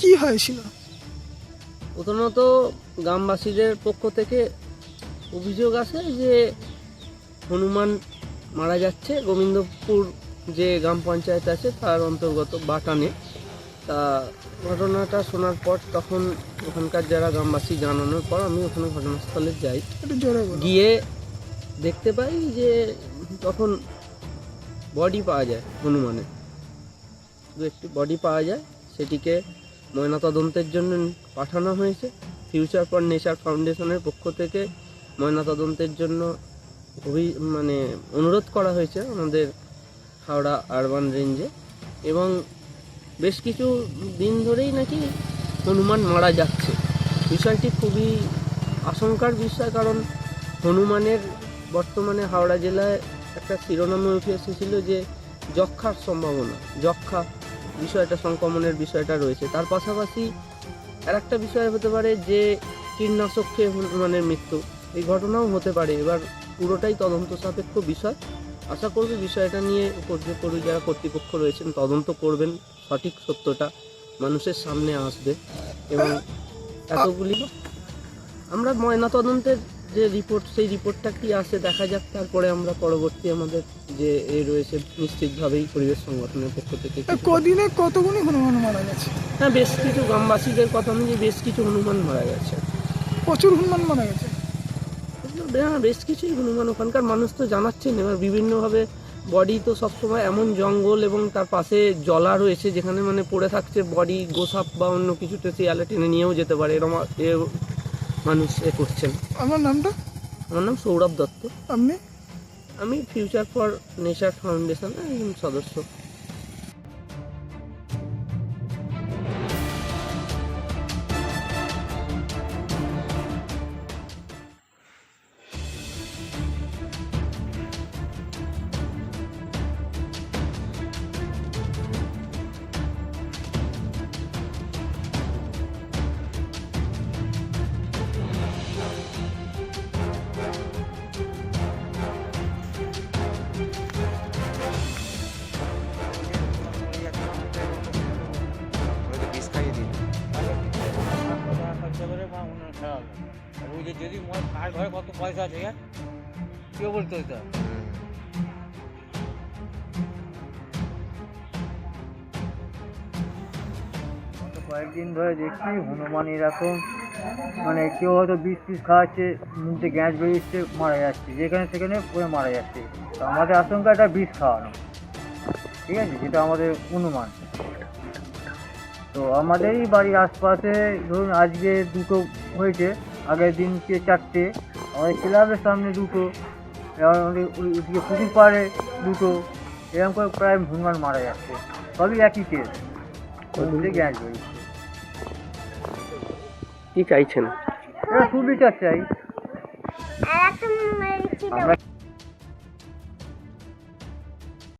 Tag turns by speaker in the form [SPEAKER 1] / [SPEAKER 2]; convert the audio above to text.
[SPEAKER 1] কি হয়েছিল
[SPEAKER 2] প্রথমত গ্রামবাসীদের পক্ষ থেকে অভিযোগ আছে যে হনুমান মারা যাচ্ছে। গোবিন্দপুর যে গ্রাম পঞ্চায়েত আছে তার অন্তর্গত বাটানে। তা ঘটনাটা শোনার পর তখন ওখানকার যারা গ্রামবাসী জানানোর পর আমি ওখানে ঘটনাস্থলে যাই। গিয়ে দেখতে পাই যে তখন বডি পাওয়া যায় হনুমানের। দু একটি বডি পাওয়া যায় সেটিকে ময়নাতদন্তের জন্য পাঠানো হয়েছে। ফিউচার ফর নেচার ফাউন্ডেশনের পক্ষ থেকে ময়নাতদন্তের জন্য অভি মানে অনুরোধ করা হয়েছে আমাদের হাওড়া আরবান রেঞ্জে এবং বেশ কিছু দিন ধরেই নাকি হনুমান মারা যাচ্ছে। বিষয়টি খুবই আশঙ্কার বিষয় কারণ হনুমানের বর্তমানে হাওড়া জেলায় একটা শিরোনামে উঠে এসেছিল যে যক্ষার সম্ভাবনা, যক্ষা বিষয়টা, সংক্রমণের বিষয়টা রয়েছে। তার পাশাপাশি আর একটা বিষয় হতে পারে যে কীটনাশক খেয়ে হনুমানের মৃত্যু। এই ঘটনাও হতে পারে। এবার পুরোটাই তদন্ত সাপেক্ষ বিষয়। আশা করব বিষয়টা নিয়ে পর্যপরি যারা কর্তৃপক্ষ রয়েছেন, তদন্ত করবেন। সঠিক সত্যটা মানুষের সামনে আসবে। এবং এতগুলি আমরা ময়না তদন্তের যে রিপোর্ট সেই রিপোর্টটা কি আসে দেখা যাক তারপরে আমরা পরবর্তী আমাদের যে এ রয়েছে নিশ্চিতভাবেই পরিবেশ সংগঠনের পক্ষ থেকে
[SPEAKER 1] কদিনে কতগুলি হনুমান মারা গেছে?
[SPEAKER 2] হ্যাঁ বেশ কিছু গ্রামবাসীদের কথা অনুযায়ী বেশ কিছু হনুমান মারা গেছে।
[SPEAKER 1] প্রচুর হনুমান মারা গেছে?
[SPEAKER 2] হ্যাঁ বেশ কিছুই হনুমান ওখানকার মানুষ তো জানাচ্ছেন। এবার বিভিন্নভাবে বডি তো সবসময় এমন জঙ্গল এবং তার পাশে জলা রয়েছে যেখানে মানে পড়ে থাকছে বডি গোসাপ বা অন্য কিছুতে শিয়ালে টেনে নিয়েও যেতে পারে। এরকম মানুষ এ করছেন।
[SPEAKER 1] আমার নামটা?
[SPEAKER 2] আমার নাম সৌরভ দত্ত।
[SPEAKER 1] আপনি?
[SPEAKER 2] আমি ফিউচার ফর নেচার ফাউন্ডেশনের একজন সদস্য।
[SPEAKER 3] যদি কার ঘরে কত পয়সা আছে হ্যাঁ কেউ বলতে হইতো কয়েকদিন ধরে দেখছি, হনুমান এরকম মানে কেউ হয়তো বিষ পিস খাওয়াচ্ছে মুখে গ্যাস বেরিয়েছে, মারা যাচ্ছে। যেখানে সেখানে পড়ে মারা যাচ্ছে। তো আমাদের আশঙ্কা এটা বিষ খাওয়ানো। ঠিক আছে? যেটা আমাদের অনুমান। তো আমাদেরই বাড়ির আশপাশে ধরুন আজকে দুটো হয়েছে। আগের দিনকে চারটে আমাদের ক্লাবের সামনে দুটো এবার আমাদের ওই- পুকুর পাড়ে দুটো এরকম করে প্রায় ভুঙ্গান মারা যাচ্ছে। সবই একই কেস গ্যাস বেরিয়েছে
[SPEAKER 2] কি চাইছেন?
[SPEAKER 3] এরা সুবিচার চাই। আমরা